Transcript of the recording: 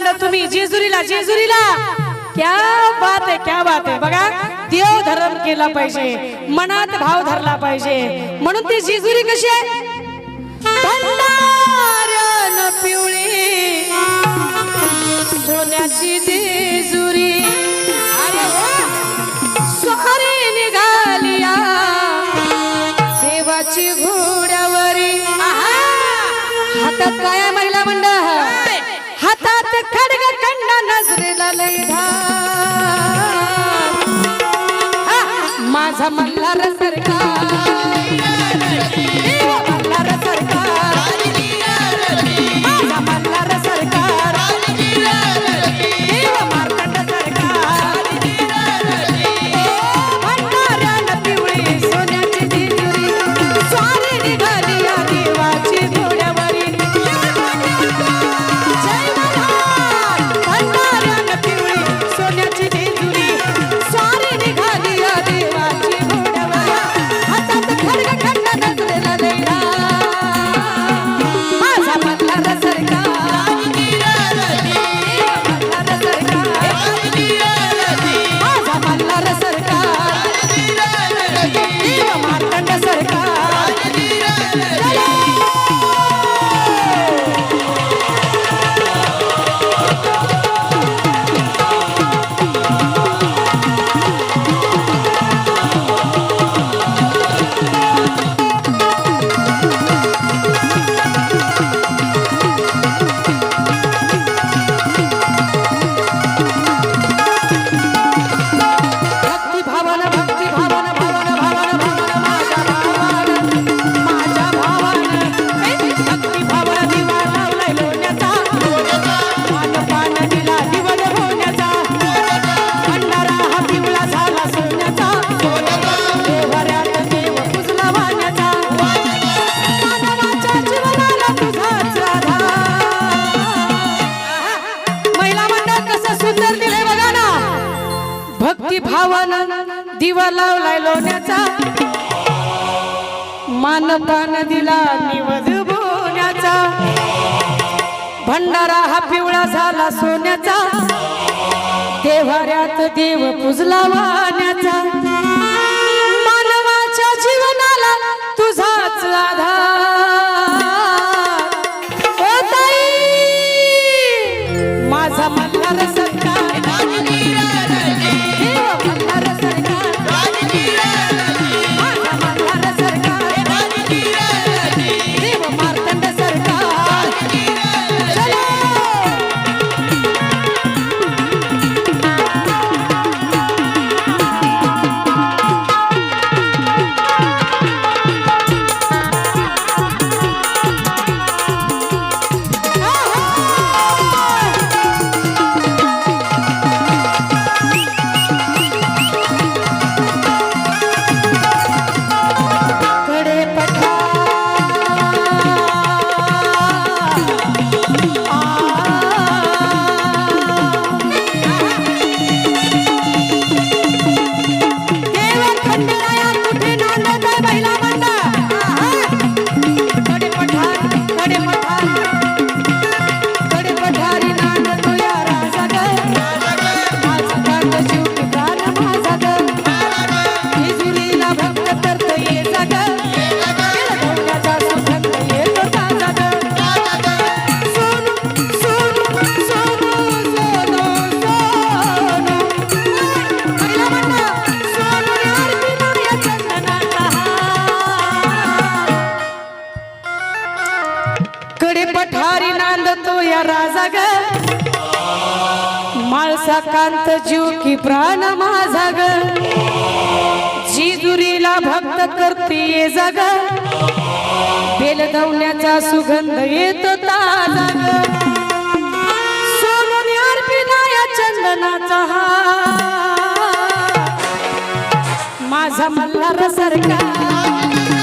म्हणलं तुम्ही जेजुरीला जेजुरीला. क्या बात आहे क्या बात आहे. बघा देव धरण केला पाहिजे मनात भाव धरला पाहिजे. म्हणून ती जेजुरी कशी आहे? पिवळी. सोन्याची जेजुरी. स्वारी निघालिया देवाची घोड्यावरी. हातात काय महिला मंडळ? हातात खडग कंडा नजरेला लय धार. माझा मल्हार सरकार भक्ती भावन दिवा लावलाय लोण्याचा. मानपान दिला निवद बोण्याचा. भंडारा हा पिवळा झाला सोन्याचा. देवाऱ्यात देव पुजला वाण्याचा. कडे पठारी नांदतो या राजा ग. माळसा कांत जीव की प्राण माझा ग. जिजुरीला भक्त करते जग. बेलदवण्याचा सुगंध येत ताजा ग. अर्पिना या चंदनाचा हा माझा मल्हार सरकार.